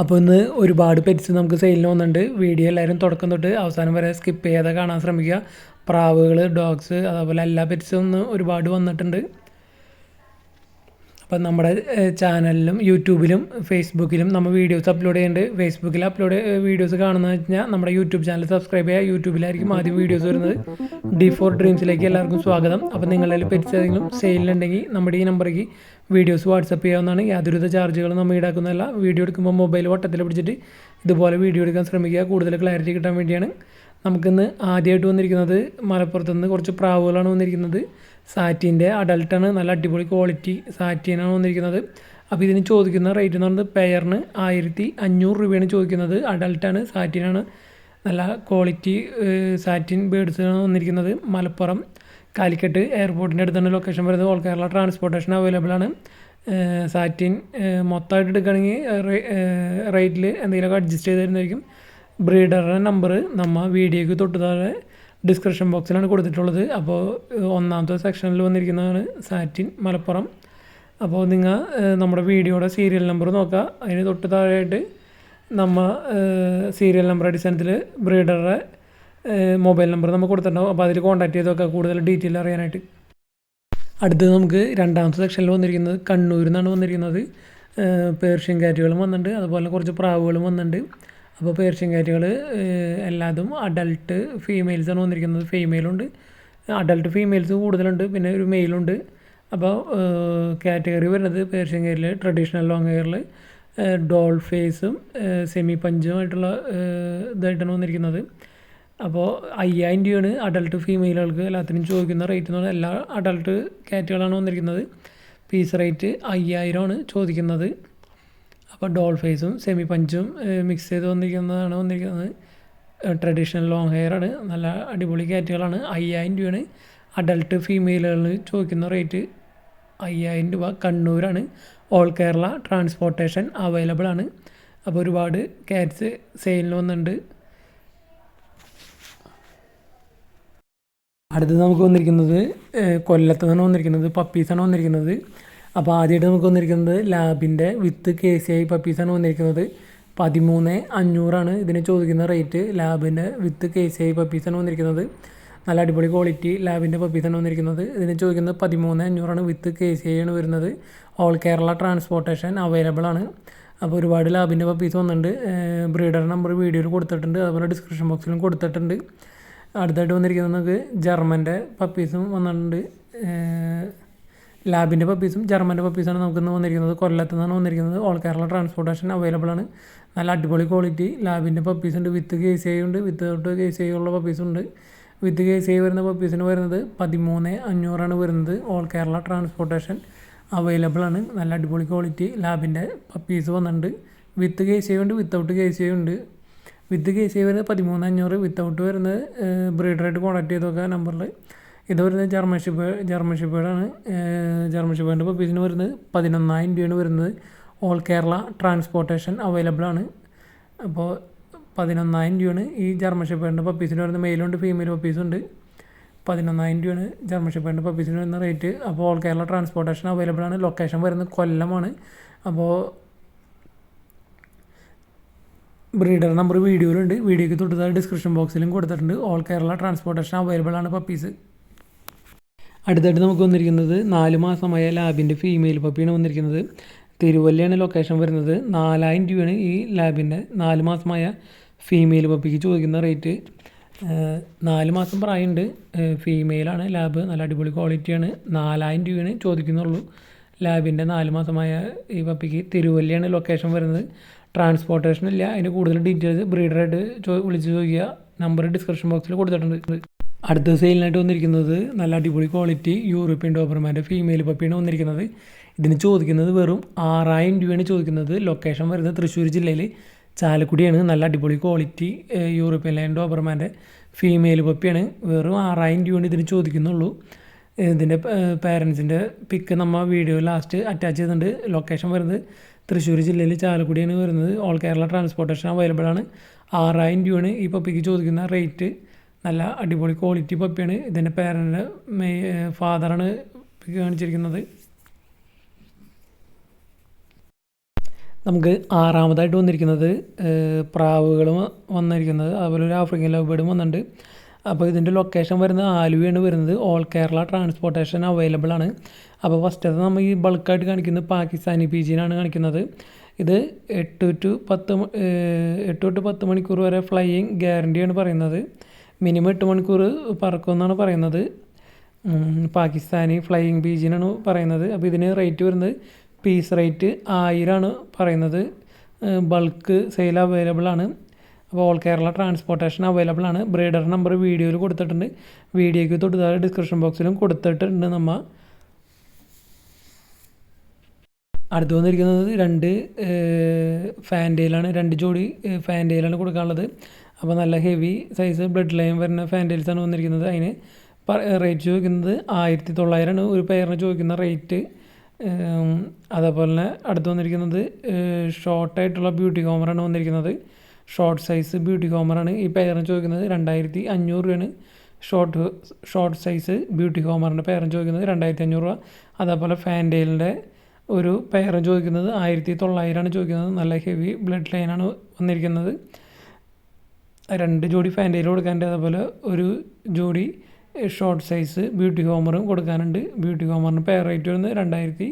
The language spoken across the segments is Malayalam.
അപ്പോൾ ഇന്ന് ഒരുപാട് പെറ്റ്സ് നമുക്ക് സെയിലിന് വന്നിട്ടുണ്ട്. വീഡിയോ എല്ലാവരും തുടക്കം തൊട്ട് അവസാനം വരെ സ്കിപ്പ് ചെയ്യാതെ കാണാൻ ശ്രമിക്കുക. പ്രാവുകൾ ഡോഗ്സ് അതേപോലെ എല്ലാ പെറ്റ്സും ഒന്ന് ഒരുപാട് വന്നിട്ടുണ്ട്. അപ്പം നമ്മുടെ ചാനലിലും യൂട്യൂബിലും ഫേസ്ബുക്കിലും നമ്മൾ വീഡിയോസ് അപ്ലോഡ് ചെയ്യുന്നുണ്ട് ഫേസ്ബുക്കിൽ അപ്ലോഡ് വീഡിയോസ് കാണുന്നത് വെച്ചാൽ നമ്മുടെ യൂട്യൂബ് ചാനൽ സബ്സ്ക്രൈബ് ചെയ്യുക. യൂട്യൂബിലായിരിക്കും ആദ്യം വീഡിയോസ് വരുന്നത്. ഡി ഫോർ ഡ്രീംസിലേക്ക് എല്ലാവർക്കും സ്വാഗതം. അപ്പോൾ നിങ്ങളിൽ പെറ്റ്സ് സെയിലുണ്ടെങ്കിൽ നമ്മുടെ ഈ നമ്പറേക്ക് വീഡിയോസ് വാട്സപ്പ് ചെയ്യാവുന്നതാണ്. യാതൊരുവിധ ചാർജുകളും നമ്മൾ ഈടാക്കുന്നതല്ല. വീഡിയോ എടുക്കുമ്പോൾ മൊബൈൽ വട്ടത്തിൽ പിടിച്ചിട്ട് ഇതുപോലെ വീഡിയോ എടുക്കാൻ ശ്രമിക്കുക. കൂടുതൽ ക്ലാരിറ്റി കിട്ടാൻ വേണ്ടിയാണ്. നമുക്കിന്ന് ആദ്യമായിട്ട് വന്നിരിക്കുന്നത് മലപ്പുറത്തുനിന്ന് കുറച്ച് പ്രാവുകളാണ് വന്നിരിക്കുന്നത്. സാറ്റിന്റെ അഡൽട്ടാണ് നല്ല അടിപൊളി ക്വാളിറ്റി സാറ്റിനാണ് വന്നിരിക്കുന്നത്. അപ്പോൾ ഇതിന് ചോദിക്കുന്ന റേറ്റ് എന്ന് പറയുന്നത് പെയറിന് ആയിരത്തി അഞ്ഞൂറ് രൂപയാണ് ചോദിക്കുന്നത്. അഡൽട്ടാണ് സാറ്റിനാണ് നല്ല ക്വാളിറ്റി സാറ്റിൻ ബേഡ്സാണ് വന്നിരിക്കുന്നത്. മലപ്പുറം കാലിക്കട്ട് എയർപോർട്ടിന്റെ അടുത്താണ് ലൊക്കേഷൻ വരുന്നത്. ഓൾ കേരള ട്രാൻസ്പോർട്ടേഷൻ അവൈലബിൾ ആണ്. സാറ്റിൻ മൊത്തമായിട്ട് എടുക്കുകയാണെങ്കിൽ റേറ്റിൽ എന്തെങ്കിലുമൊക്കെ അഡ്ജസ്റ്റ് ചെയ്ത് തരുന്നതായിരിക്കും. ബ്രീഡറുടെ നമ്പർ നമ്മൾ വീഡിയോയ്ക്ക് തൊട്ട് താഴെ ഡിസ്ക്രിപ്ഷൻ ബോക്സിലാണ് കൊടുത്തിട്ടുള്ളത്. അപ്പോൾ ഒന്നാമത്തെ സെക്ഷനിൽ വന്നിരിക്കുന്നതാണ് സാറ്റിൻ മലപ്പുറം. അപ്പോൾ നിങ്ങൾ നമ്മുടെ വീഡിയോയുടെ സീരിയൽ നമ്പർ നോക്കുക അതിന് തൊട്ട് താഴെയായിട്ട് നമ്മൾ സീരിയൽ നമ്പർ അടിസ്ഥാനത്തിൽ ബ്രീഡറുടെ മൊബൈൽ നമ്പർ നമ്മൾ കൊടുത്തിട്ടുണ്ടാവും. അപ്പോൾ അതിൽ കോൺടാക്ട് ചെയ്തൊക്കെ കൂടുതൽ ഡീറ്റെയിൽ അറിയാനായിട്ട്. അടുത്തത് നമുക്ക് രണ്ടാമത്തെ സെക്ഷനിൽ വന്നിരിക്കുന്നത് കണ്ണൂരിൽ നിന്നാണ് വന്നിരിക്കുന്നത്. പേർഷ്യൻ കാറ്റുകളും വന്നിട്ടുണ്ട്. അതുപോലെ കുറച്ച് പ്രാവുകളും വന്നിട്ടുണ്ട്. അപ്പോൾ പേർഷ്യൻ കാറ്റുകൾ എല്ലാതും അഡൾട്ട് ഫീമെയിൽസാണ് വന്നിരിക്കുന്നത്. ഫീമെയിലുണ്ട് അഡൾട്ട് ഫീമെയിൽസ് കൂടുതലുണ്ട്. പിന്നെ ഒരു മെയിലുണ്ട് അപ്പോൾ കാറ്റഗറി വരുന്നത് പേർഷ്യൻ കെയറിൽ ട്രഡീഷണൽ ലോങ് ഹെയറിൽ ഡോൾ ഫേസും സെമി പഞ്ചുമായിട്ടുള്ള ഇതായിട്ടാണ് വന്നിരിക്കുന്നത്. അപ്പോൾ അയ്യായിരം രൂപയാണ് അഡൾട്ട് ഫീമെയിലുകൾക്ക് എല്ലാത്തിനും ചോദിക്കുന്ന റേറ്റ് എന്ന് പറഞ്ഞാൽ എല്ലാ അഡൾട്ട് കാറ്റുകളാണ് വന്നിരിക്കുന്നത്. പീസ് റേറ്റ് അയ്യായിരമാണ് ചോദിക്കുന്നത്. അപ്പോൾ ഡോൾ ഫേസും സെമി പഞ്ചും മിക്സ് ചെയ്ത് വന്നിരിക്കുന്നതാണ് വന്നിരിക്കുന്നത്. ട്രഡീഷണൽ ലോങ് ഹെയർ ആണ്. നല്ല അടിപൊളി കാറ്റുകളാണ് അയ്യായിരം രൂപയാണ്. അഡൾട്ട് ഫീമെയിലുകളിൽ ചോദിക്കുന്ന റേറ്റ് അയ്യായിരം രൂപ കണ്ണൂരാണ്. ഓൾ കേരള ട്രാൻസ്പോർട്ടേഷൻ അവൈലബിൾ ആണ്. അപ്പോൾ ഒരുപാട് കാറ്റ്സ് സെയിലിന് വന്നിട്ടുണ്ട്. അടുത്തത് നമുക്ക് വന്നിരിക്കുന്നത് കൊല്ലത്ത് നിന്നാണ് വന്നിരിക്കുന്നത്. പപ്പീസാണ് വന്നിരിക്കുന്നത്. അപ്പോൾ ആദ്യമായിട്ട് നമുക്ക് വന്നിരിക്കുന്നത് ലാബിന്റെ വിത്ത് കെ സി ഐ പപ്പീസാണ് വന്നിരിക്കുന്നത്. പതിമൂന്ന് അഞ്ഞൂറാണ് ഇതിന് ചോദിക്കുന്ന റേറ്റ്. ലാബിന്റെ വിത്ത് കെ സി ഐ പപ്പീസാണ് വന്നിരിക്കുന്നത്. നല്ല അടിപൊളി ക്വാളിറ്റി ലാബിന്റെ പപ്പീസാണ് വന്നിരിക്കുന്നത്. ഇതിന് ചോദിക്കുന്നത് പതിമൂന്ന് അഞ്ഞൂറാണ് വിത്ത് കെ സി ഐ ആണ് വരുന്നത്. ഓൾ കേരള ട്രാൻസ്പോർട്ടേഷൻ അവൈലബിൾ ആണ്. അപ്പോൾ ഒരുപാട് ലാബിന്റെ പപ്പീസ് വന്നിട്ടുണ്ട്. ബ്രീഡർ നമ്പർ വീഡിയോയിൽ കൊടുത്തിട്ടുണ്ട്. അതുപോലെ ഡിസ്ക്രിപ്ഷൻ ബോക്സിലും കൊടുത്തിട്ടുണ്ട്. അടുത്തായിട്ട് വന്നിരിക്കുന്നത് നമുക്ക് ജർമ്മന്റെ പപ്പീസും വന്നിട്ടുണ്ട്. ലാബിന്റെ പപ്പീസും ജർമ്മന്റെ പപ്പീസാണ് നമുക്കിന്ന് വന്നിരിക്കുന്നത്. കൊല്ലത്ത് നിന്നാണ് വന്നിരിക്കുന്നത്. ഓൾ കേരള ട്രാൻസ്പോർട്ടേഷൻ അവൈലബിൾ ആണ്. നല്ല അടിപൊളി ക്വാളിറ്റി ലാബിന്റെ പപ്പീസ് ഉണ്ട്. വിത്ത് കെ സി ഐ ഉണ്ട്. വിത്ത് തൊട്ട് കെ സി ഐ ഉള്ള പപ്പീസ് ഉണ്ട്. വിത്ത് കെ സി ഐ വരുന്ന പപ്പീസിന് വരുന്നത് പതിമൂന്ന് അഞ്ഞൂറാണ് വരുന്നത്. ഓൾ കേരള ട്രാൻസ്പോർട്ടേഷൻ അവൈലബിൾ ആണ്. നല്ല അടിപൊളി ക്വാളിറ്റി ലാബിന്റെ പപ്പീസ് വന്നിട്ടുണ്ട്. വിത്ത് കെ സി ഐ ഉണ്ട് വിത്തൗട്ട് കെ സി ഐ ഉണ്ട്. വിത്ത് കെ സി ഐ വരുന്നത് പതിമൂന്ന് അഞ്ഞൂറ് വിത്തൗട്ട് വരുന്നത് ബ്രീഡറായിട്ട് കോൺടാക്ട് ചെയ്ത് നോക്കുക നമ്പറിൽ ഇത് വരുന്നത് ജർമ്മൻ ഷിപ്പ് ജർമ്മൻ ഷിപ്പേഡാണ് ജർമ്മൻ ഷിപ്പേഡിന്റെ പപ്പീസിന് വരുന്നത് പതിനൊന്നായിരം രൂപയാണ് വരുന്നത് ഓൾ കേരള ട്രാൻസ്പോർട്ടേഷൻ അവൈലബിൾ ആണ്. അപ്പോൾ പതിനൊന്നായിരം രൂപയാണ് ഈ ജർമ്മൻ ഷിപ്പേഡിന്റെ പപ്പീസിന് വരുന്ന മെയിലുണ്ട് ഫീമെയിൽ പപ്പീസുണ്ട് പതിനൊന്നായിരം രൂപയാണ് ജർമ്മൻ ഷിപ്പേഡിന്റെ പപ്പീസിന് വരുന്ന റേറ്റ് അപ്പോൾ ഓൾ കേരള ട്രാൻസ്പോർട്ടേഷൻ അവൈലബിൾ ആണ്. ലൊക്കേഷൻ വരുന്നത് കൊല്ലമാണ്. അപ്പോൾ ബ്രീഡർ നമ്പർ വീഡിയോയിലുണ്ട്. വീഡിയോയ്ക്ക് തൊട്ടതായി ഡിസ്ക്രിപ്ഷൻ ബോക്സിലും കൊടുത്തിട്ടുണ്ട്. ഓൾ കേരള ട്രാൻസ്പോർട്ടേഷൻ അവൈലബിൾ ആണ് പപ്പീസ് അടുത്തായിട്ട് നമുക്ക് വന്നിരിക്കുന്നത് നാല് മാസമായ ലാബിന്റെ ഫീമെയിൽ പപ്പിയാണ് വന്നിരിക്കുന്നത്. തിരുവല്ലയാണ് ലൊക്കേഷൻ വരുന്നത്. നാലായിരം രൂപയാണ് ഈ ലാബിന്റെ നാല് മാസമായ ഫീമെയിൽ പപ്പിക്ക് ചോദിക്കുന്ന റേറ്റ് നാല് മാസം പ്രായമുണ്ട്. ഫീമെയിലാണ് ലാബ്. നല്ല അടിപൊളി ക്വാളിറ്റിയാണ് നാലായിരം രൂപയാണ് ചോദിക്കുന്നുള്ളൂ. ലാബിന്റെ നാല് മാസമായ ഈ പപ്പിക്ക് തിരുവല്ലയാണ് ലൊക്കേഷൻ വരുന്നത്. ട്രാൻസ്പോർട്ടേഷൻ ഇല്ല. അതിന് കൂടുതൽ ഡീറ്റെയിൽസ് ബ്രീഡറായിട്ട് ചോ വിളിച്ച് ചോദിക്കുക. നമ്പർ ഡിസ്ക്രിപ്ഷൻ ബോക്സിൽ കൊടുത്തിട്ടുണ്ട്. അടുത്ത സെയിലിനായിട്ട് വന്നിരിക്കുന്നത് നല്ല അടിപൊളി ക്വാളിറ്റി യൂറോപ്യൻ ഡോബർമാന്റെ ഫീമെയിൽ പപ്പിയാണ് വന്നിരിക്കുന്നത്. ഇതിന് ചോദിക്കുന്നത് വെറും ആറായിരം രൂപയാണ് ചോദിക്കുന്നത്. ലൊക്കേഷൻ വരുന്നത് തൃശ്ശൂർ ജില്ലയിൽ ചാലക്കുടിയാണ്. നല്ല അടിപൊളി ക്വാളിറ്റി യൂറോപ്യൻ ലൈൻ ഡോബർമാന്റെ ഫീമെയിൽ പപ്പിയാണ് വെറും ആറായിരം രൂപയാണ് ഇതിന് ചോദിക്കുന്നുള്ളൂ. ഇതിന്റെ പേരൻസിന്റെ പിക്ക് നമ്മൾ വീഡിയോ ലാസ്റ്റ് അറ്റാച്ച് ചെയ്തിട്ടുണ്ട്. ലൊക്കേഷൻ വരുന്നത് തൃശ്ശൂർ ജില്ലയിൽ ചാലക്കുടിയാണ് വരുന്നത്. ഓൾ കേരള ട്രാൻസ്പോർട്ടേഷൻ അവൈലബിൾ ആണ്. ആറായിരം രൂപയാണ് ഈ പപ്പിക്ക് ചോദിക്കുന്ന റേറ്റ് നല്ല അടിപൊളി ക്വാളിറ്റി പപ്പിയാണ്. ഇതിന്റെ പേരന്റെ മെയ് ഫാദറാണ് കാണിച്ചിരിക്കുന്നത്. നമുക്ക് ആറാമതായിട്ട് വന്നിരിക്കുന്നത് പ്രാവുകളും വന്നിരിക്കുന്നത്. അതുപോലെ ഒരു ആഫ്രിക്കൻ ലവ് ബേർഡും വന്നിട്ടുണ്ട്. അപ്പോൾ ഇതിന്റെ ലൊക്കേഷൻ വരുന്നത് ആലുവയാണ് വരുന്നത്. ഓൾ കേരള ട്രാൻസ്പോർട്ടേഷൻ അവൈലബിൾ ആണ്. അപ്പോൾ ഫസ്റ്റത്തെ നമ്മൾ ഈ ബൾക്കായിട്ട് കാണിക്കുന്നത് പാകിസ്ഥാനി പി ജിയിലാണ് കാണിക്കുന്നത്. ഇത് എട്ട് ടു പത്ത് എട്ട് ടു പത്ത് മണിക്കൂർ വരെ ഫ്ലൈയിങ് ഗ്യാരണ്ടിയാണ് പറയുന്നത്. മിനിമം എട്ട് മണിക്കൂർ പറക്കുമെന്നാണ് പറയുന്നത്. പാകിസ്ഥാനി ഫ്ലൈയിങ് ബീജിനാണ് പറയുന്നത്. അപ്പോൾ ഇതിന് റേറ്റ് വരുന്നത് പീസ് റേറ്റ് ആയിരമാണ് പറയുന്നത്. ബൾക്ക് സെയിൽ അവൈലബിൾ ആണ്. അപ്പോൾ ഓൾ കേരള ട്രാൻസ്പോർട്ടേഷൻ അവൈലബിൾ ആണ്. ബ്രീഡർ നമ്പർ വീഡിയോയിൽ കൊടുത്തിട്ടുണ്ട്. വീഡിയോയ്ക്ക് തൊട്ട് താഴെ ഡിസ്ക്രിപ്ഷൻ ബോക്സിലും കൊടുത്തിട്ടുണ്ട് നമ്മൾ അടുത്ത് വന്നിരിക്കുന്നത് രണ്ട് ഫാന്റെയിലാണ് രണ്ട് ജോഡി ഫാന്റെയിലാണ് കൊടുക്കാനുള്ളത്. അപ്പോൾ നല്ല ഹെവി സൈസ് ബ്ലഡ് ലൈൻ വരുന്ന ഫാന്റെയിൽസാണ് വന്നിരിക്കുന്നത്. അതിന് റേറ്റ് ചോദിക്കുന്നത് ആയിരത്തി തൊള്ളായിരമാണ് ഒരു പെയറിന് ചോദിക്കുന്ന റേറ്റ് അതേപോലെ തന്നെ അടുത്ത് വന്നിരിക്കുന്നത് ഷോർട്ടായിട്ടുള്ള ബ്യൂട്ടി കോമറാണ് വന്നിരിക്കുന്നത്. ഷോർട്ട് സൈസ് ബ്യൂട്ടി കോമറാണ് ഈ പെയറിന് ചോദിക്കുന്നത് രണ്ടായിരത്തി അഞ്ഞൂറ് രൂപയാണ് ഷോർട്ട് ഷോർട്ട് സൈസ് ബ്യൂട്ടി കോമറിന്റെ പെയറിന് ചോദിക്കുന്നത് രണ്ടായിരത്തി അഞ്ഞൂറ് രൂപ. അതേപോലെ ഫാന്റെയിലിന്റെ ഒരു പെയർ ചോദിക്കുന്നത് ആയിരത്തി തൊള്ളായിരമാണ് ചോദിക്കുന്നത്. നല്ല ഹെവി ബ്ലഡ് ലൈനാണ് വന്നിരിക്കുന്നത്. രണ്ട് ജോഡി ഫാന്റയിൽ കൊടുക്കാനുണ്ട്. അതുപോലെ ഒരു ജോഡി ഷോർട്ട് സൈസ് ബ്യൂട്ടി ഹോമറും കൊടുക്കാനുണ്ട്. ബ്യൂട്ടി ഹോമറിന് പെയർ റേറ്റ് വരുന്നത് രണ്ടായിരത്തി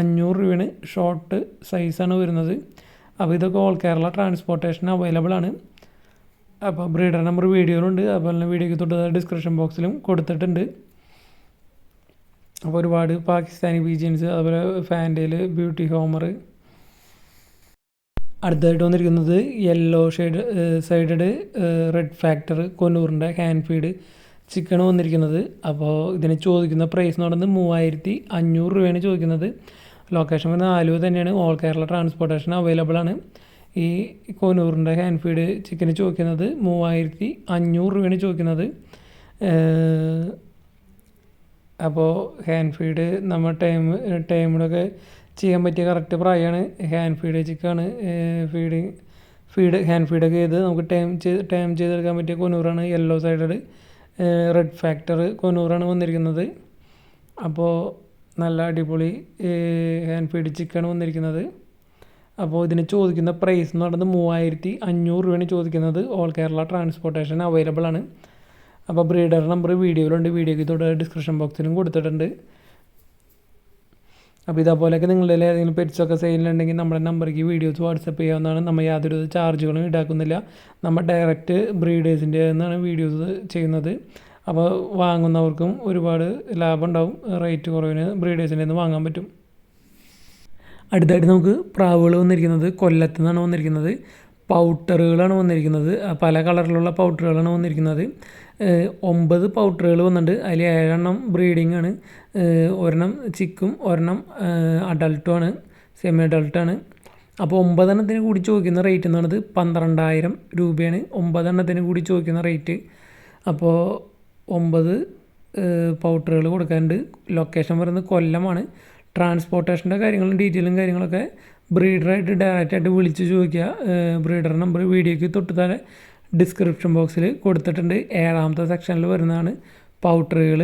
അഞ്ഞൂറ് രൂപയാണ്. ഷോർട്ട് സൈസാണ് വരുന്നത്. അപ്പോൾ ഇതൊക്കെ ഓൾ കേരള ട്രാൻസ്പോർട്ടേഷൻ അവൈലബിൾ ആണ്. അപ്പോൾ ബ്രീഡർ നമ്പർ വീഡിയോയിലുണ്ട്. അതുപോലെ തന്നെ വീഡിയോയ്ക്ക് തൊട്ട് ഡിസ്ക്രിപ്ഷൻ ബോക്സിലും കൊടുത്തിട്ടുണ്ട്. അപ്പോൾ ഒരുപാട് പാകിസ്ഥാനി ബീജിയൻസ് അതുപോലെ ഫാന്റയിൽ ബ്യൂട്ടി ഹോമർ അടുത്തതായിട്ട് വന്നിരിക്കുന്നത് yellow shade sided red factor കൊന്നൂറിന്റെ hand feed chicken വന്നിരിക്കുന്നത്. അപ്പോൾ ഇതിന് ചോദിക്കുന്ന പ്രൈസ് എന്ന് പറയുന്നത് മൂവായിരത്തി അഞ്ഞൂറ് രൂപയാണ് ചോദിക്കുന്നത്. ലൊക്കേഷൻ വരുന്നത് ആലുവ തന്നെയാണ്. ഓൾ കേരള ട്രാൻസ്പോർട്ടേഷൻ അവൈലബിൾ ആണ്. ഈ കൊന്നൂറിന്റെ ഹാൻഡ് ഫീഡ് ചിക്കന് ചോദിക്കുന്നത് മൂവായിരത്തി അഞ്ഞൂറ് രൂപയാണ് ചോദിക്കുന്നത്. അപ്പോൾ ഹാൻഡ് ഫീഡ് നമ്മൾ ടൈം ടൈമിലൊക്കെ ചെയ്യാൻ പറ്റിയ കറക്റ്റ് പ്രായമാണ് ഹാൻഡ് ഫീഡ് ചിക്കാണ് ഫീഡ് ഫീഡ് ഹാൻഡ് ഫീഡൊക്കെ ചെയ്ത് നമുക്ക് ടൈം ചെയ്ത് ടൈം ചെയ്തെടുക്കാൻ പറ്റിയ കൊനൂറാണ് യെല്ലോ സൈഡഡ് റെഡ് ഫാക്ടർ കൊനൂറാണ് വന്നിരിക്കുന്നത്. അപ്പോൾ നല്ല അടിപൊളി ഹാൻഡ് ഫീഡ് ചിക്കാണ് വന്നിരിക്കുന്നത്. അപ്പോൾ ഇതിന് ചോദിക്കുന്ന പ്രൈസ് എന്ന് പറയുന്നത് മൂവായിരത്തി അഞ്ഞൂറ് രൂപയാണ് ചോദിക്കുന്നത്. ഓൾ കേരള ട്രാൻസ്പോർട്ടേഷൻ അവൈലബിൾ ആണ്. അപ്പോൾ ബ്രീഡർ നമ്പർ വീഡിയോയിലുണ്ട് വീഡിയോയ്ക്ക് തൊട്ട് ഡിസ്ക്രിപ്ഷൻ ബോക്സിലും കൊടുത്തിട്ടുണ്ട്. അപ്പോൾ ഇതേപോലെയൊക്കെ നിങ്ങളുടെ ഏതെങ്കിലും പെറ്റ്സൊക്കെ സെയിലുണ്ടെങ്കിൽ നമ്മുടെ നമ്പറേക്ക് വീഡിയോസ് വാട്സപ്പ് ചെയ്യാവുന്നതാണ്. നമ്മൾ യാതൊരു ചാർജുകളും ഈടാക്കുന്നില്ല. നമ്മൾ ഡയറക്റ്റ് ബ്രീഡേഴ്സിന്റെ നിന്നാണ് വീഡിയോസ് ചെയ്യുന്നത്. അപ്പോൾ വാങ്ങുന്നവർക്കും ഒരുപാട് ലാഭം ഉണ്ടാവും. റേറ്റ് കുറവിന് ബ്രീഡേഴ്സിന്റെ നിന്ന് വാങ്ങാൻ പറ്റും. അടുത്തായിട്ട് നമുക്ക് പ്രാവുകൾ വന്നിരിക്കുന്നത് കൊല്ലത്തു നിന്നാണ് വന്നിരിക്കുന്നത്. പൗട്ടറുകളാണ് വന്നിരിക്കുന്നത്. പല കളറിലുള്ള പൗട്ടറുകളാണ് വന്നിരിക്കുന്നത്. ഒമ്പത് പൗട്ടറുകൾ വന്നിട്ടുണ്ട്. അതിൽ ഏഴെണ്ണം ബ്രീഡിംഗ് ആണ്. ഒരെണ്ണം ചിക്കും ഒരെണ്ണം അഡൾട്ടുമാണ് സെമി അഡൾട്ടാണ് അപ്പോൾ ഒമ്പതെണ്ണത്തിന് കൂടി ചോദിക്കുന്ന റേറ്റ് എന്ന് പറയുന്നത് പന്ത്രണ്ടായിരം രൂപയാണ്. ഒമ്പതെണ്ണത്തിന് കൂടി ചോദിക്കുന്ന റേറ്റ് അപ്പോൾ ഒമ്പത് പൗഡറുകൾ കൊടുക്കാനുണ്ട് ലൊക്കേഷൻ പറയുന്നത് കൊല്ലമാണ്. ട്രാൻസ്പോർട്ടേഷന്റെ കാര്യങ്ങളും ഡീറ്റെയിലും കാര്യങ്ങളൊക്കെ ബ്രീഡറായിട്ട് ഡയറക്റ്റായിട്ട് വിളിച്ച് ചോദിക്കുക. ബ്രീഡർ നമ്പർ വീഡിയോയ്ക്ക് തൊട്ട് താഴെ ഡിസ്ക്രിപ്ഷൻ ബോക്സിൽ കൊടുത്തിട്ടുണ്ട്. ഏഴാമത്തെ സെക്ഷനിൽ വരുന്നതാണ് പൗഡറുകൾ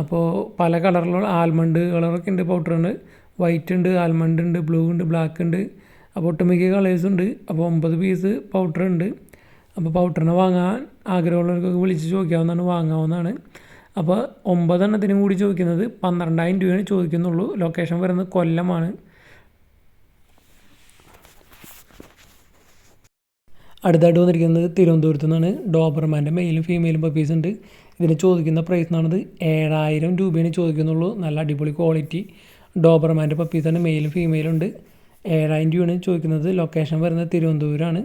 അപ്പോൾ പല കളറിലുള്ള ആൽമണ്ട് കളറൊക്കെ ഉണ്ട് പൗഡർ ഉണ്ട് വൈറ്റ് ഉണ്ട് ആൽമണ്ട് ഉണ്ട് ബ്ലൂ ഉണ്ട് ബ്ലാക്ക് ഉണ്ട്. അപ്പോൾ ഒട്ടുമിക്ക കളേഴ്സ് ഉണ്ട്. അപ്പോൾ ഒമ്പത് പീസ് പൗഡർ ഉണ്ട്. അപ്പോൾ പൗഡറിനെ വാങ്ങാൻ ആഗ്രഹമുള്ളവർക്കൊക്കെ വിളിച്ച് ചോദിക്കാവുന്നതാണ് വാങ്ങാവുന്നതാണ്. അപ്പോൾ ഒമ്പതെണ്ണത്തിനും കൂടി ചോദിക്കുന്നത് പന്ത്രണ്ടായിരം രൂപയാണ് ചോദിക്കുന്നുള്ളൂ. ലൊക്കേഷൻ വരുന്നത് കൊല്ലമാണ്. അടുത്തായിട്ട് വന്നിരിക്കുന്നത് തിരുവനന്തപുരത്ത് നിന്നാണ്. ഡോബർമാന്റെ മെയിലും ഫീമെയിലും പപ്പീസ് ഉണ്ട്. ഇതിന് ചോദിക്കുന്ന പ്രൈസ് എന്നാണത് ഏഴായിരം രൂപയാണ് ചോദിക്കുന്നുള്ളൂ. നല്ല അടിപൊളി ക്വാളിറ്റി ഡോബർമാന്റെ പപ്പീസാണ് മെയിലും ഫീമെയിലും ഉണ്ട്. ഏഴായിരം രൂപയാണ് ചോദിക്കുന്നത്. ലൊക്കേഷൻ വരുന്നത് തിരുവനന്തപുരമാണ്.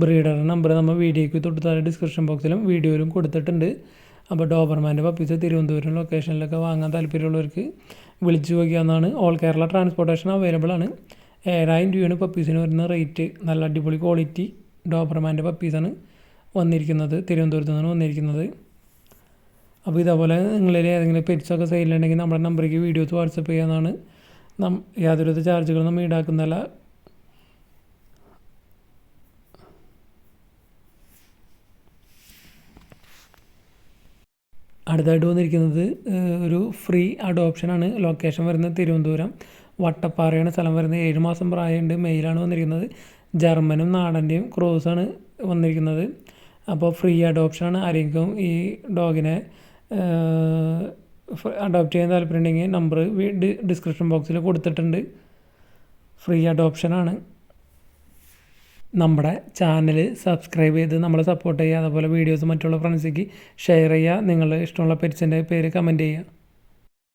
ബ്രീഡറുടെ നമ്പർ നമ്മൾ വീഡിയോയ്ക്ക് തൊട്ട് താഴെ ഡിസ്ക്രിപ്ഷൻ ബോക്സിലും വീഡിയോയിലും കൊടുത്തിട്ടുണ്ട്. അപ്പോൾ ഡോബർമാന്റെ പപ്പീസ് തിരുവനന്തപുരം ലൊക്കേഷനിലൊക്കെ വാങ്ങാൻ താല്പര്യമുള്ളവർക്ക് വിളിച്ചു നോക്കിയാന്നാണ് ഓൾ കേരള ട്രാൻസ്പോർട്ടേഷൻ അവൈലബിൾ ആണ്. ഏഴായിരം രൂപയാണ് പപ്പീസിന് വരുന്ന റേറ്റ് നല്ല അടിപൊളി ക്വാളിറ്റി ഡോബർമാന്റെ പപ്പീസാണ് വന്നിരിക്കുന്നത് തിരുവനന്തപുരത്ത് നിന്നാണ് വന്നിരിക്കുന്നത്. അപ്പോൾ ഇതേപോലെ നിങ്ങളിൽ ഏതെങ്കിലും പെറ്റ്സൊക്കെ സെയിലുണ്ടെങ്കിൽ നമ്മുടെ നമ്പറിലേക്ക് വീഡിയോസ് വാട്സപ്പ് ചെയ്യാമെന്നാണ് നം യാതൊരുവിധ ചാർജുകളും നമ്മൾ ഈടാക്കുന്നതല്ല അടുത്തായിട്ട് വന്നിരിക്കുന്നത് ഒരു ഫ്രീ അഡോപ്ഷനാണ് ലൊക്കേഷൻ വരുന്നത് തിരുവനന്തപുരം. വട്ടപ്പാറയാണ് സ്ഥലം വരുന്നത്. ഏഴ് മാസം പ്രായമുണ്ട്. മെയിലാണ് വന്നിരിക്കുന്നത്. ജർമ്മനും നാടന്റെയും ക്രോസാണ് വന്നിരിക്കുന്നത്. അപ്പോൾ ഫ്രീ അഡോപ്ഷനാണ്. ആരെങ്കിലും ഈ ഡോഗിനെ അഡോപ്റ്റ് ചെയ്യാൻ താല്പര്യമുണ്ടെങ്കിൽ നമ്പർ ഡിസ്ക്രിപ്ഷൻ ബോക്സിൽ കൊടുത്തിട്ടുണ്ട്. ഫ്രീ അഡോപ്ഷനാണ്. നമ്മുടെ ചാനൽ സബ്സ്ക്രൈബ് ചെയ്ത് നമ്മളെ സപ്പോർട്ട് ചെയ്യുക. അതുപോലെ വീഡിയോസ് മറ്റുള്ള ഫ്രണ്ട്സിലേക്ക് ഷെയർ ചെയ്യുക. നിങ്ങളുടെ ഇഷ്ടമുള്ള പെറ്റ്സിന്റെ പേര് കമന്റ് ചെയ്യുക.